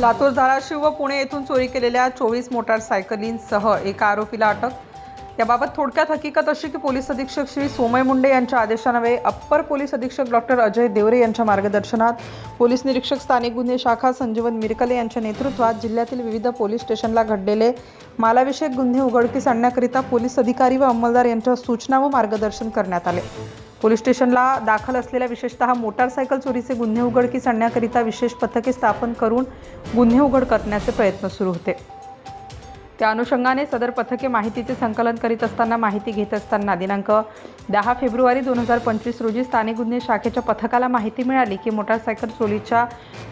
लातूर धाराशिव व पुणे येथून चोरी केलेल्या चोवीस मोटारसायकलींसह एका आरोपीला अटक. याबाबत थोडक्यात हकीकत अशी की पोलीस अधीक्षक श्री सोमय मुंडे यांच्या आदेशान्वये अप्पर पोलीस अधीक्षक डॉक्टर अजय देवरे यांच्या मार्गदर्शनात पोलीस निरीक्षक स्थानिक गुन्हे शाखा संजीवन मिरकले यांच्या नेतृत्वात जिल्ह्यातील विविध पोलीस स्टेशनला घडलेले मालाविषयक गुन्हे उघडकीस आणण्याकरिता पोलीस अधिकारी व अंमलदार यांच्या सूचना व मार्गदर्शन करण्यात आले. पोलीस स्टेशनला दाखल असलेल्या विशेषतः मोटारसायकल चोरीचे गुन्हे उघडकीस आणण्याकरिता विशेष पथके स्थापन करून गुन्हे उघड करण्याचे प्रयत्न सुरू होते. त्या अनुषंगाने सदर पथके माहितीचे संकलन करीत असताना माहिती घेत असताना दिनांक दहा फेब्रुवारी दोन हजार पंचवीस रोजी स्थानिक गुन्हे शाखेच्या पथकाला माहिती मिळाली की मोटारसायकल चोरीच्या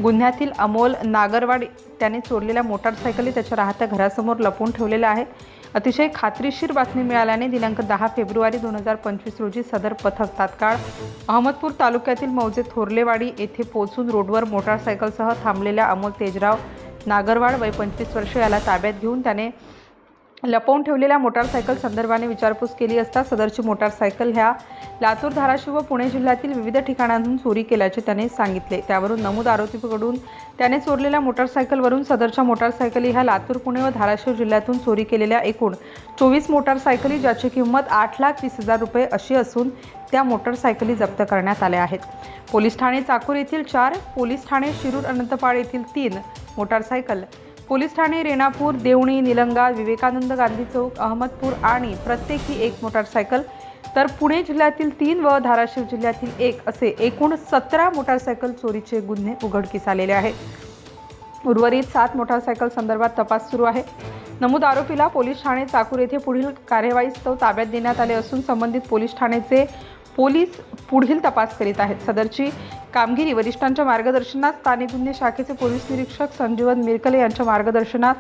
गुन्ह्यातील अमोल नागरवाड त्याने चोरलेल्या मोटारसायकली त्याच्या राहत्या घरासमोर लपवून ठेवलेल्या आहेत. अतिशय खात्रीशीर बातमी मिळाल्याने दिनांक दहा फेब्रुवारी दोन हजार पंचवीस रोजी सदर पथक तात्काळ अहमदपूर तालुक्यातील मौजे थोरलेवाडी येथे पोहोचून रोडवर मोटारसायकलसह थांबलेल्या अमोल तेजराव नागरवाड वय पंचवीस वर्ष याला ताब्यात घेऊन त्याने लपवून ठेवलेल्या मोटारसायकल संदर्भाने विचारपूस केली असता सदरची मोटारसायकल ह्या लातूर धाराशिव व पुणे जिल्ह्यातील विविध ठिकाणांहून चोरी केल्याचे त्याने सांगितले. त्यावरून नमूद आरोपीकडून त्याने चोरलेल्या मोटारसायकलवरून सदरच्या मोटारसायकली ह्या लातूर पुणे व धाराशिव जिल्ह्यातून चोरी केलेल्या एकूण चोवीस मोटारसायकली ज्याची किंमत आठ लाख वीस हजार रुपये अशी असून त्या मोटारसायकली जप्त करण्यात आल्या आहेत. पोलीस ठाणे चाकूर येथील चार पोलीस ठाणे शिरूर अनंतपाळ येथील तीन मोटारसायकल पोलीस ठाणे रेणापूर देवणी निलंगा विवेकानंद गांधी चौक अहमदपूर आणि प्रत्येकी एक मोटारसायकल. तर पुणे जिल्ह्यातील तीन व धाराशिव जिल्ह्यातील एक असे एकूण सतरा मोटारसायकल चोरीचे गुन्हे उघडकीस आलेले आहेत. उर्वरित सात मोटारसायकल संदर्भात तपास सुरू आहे. नमूद आरोपीला पोलीस ठाणे चाकूर येथे पुढील कार्यवाहीस्तव ताब्यात देण्यात आले असून संबंधित पोलीस ठाण्याचे पोलीस पुढील तपास करीत आहेत. सदरची कामगिरी वरिष्ठांच्या मार्गदर्शनात स्थानिक गुन्हे शाखेचे पोलीस निरीक्षक संजीवन मिरकले यांच्या मार्गदर्शनात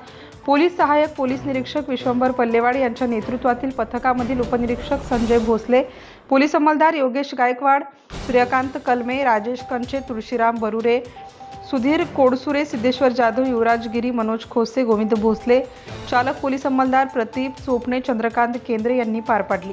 पोलीस सहाय्यक पोलीस निरीक्षक विश्वंभर पल्लेवाड यांच्या नेतृत्वातील पथकामधील उपनिरीक्षक संजय भोसले पोलीस अंमलदार योगेश गायकवाड सूर्यकांत कलमे राजेश कंचे तुळशीराम बरुरे सुधीर कोडसुरे सिद्धेश्वर जाधव युवराज गिरी मनोज खोसे गोविंद भोसले चालक पोलीस अंमलदार प्रदीप चोपणे चंद्रकांत केंद्रे यांनी पार पाडली.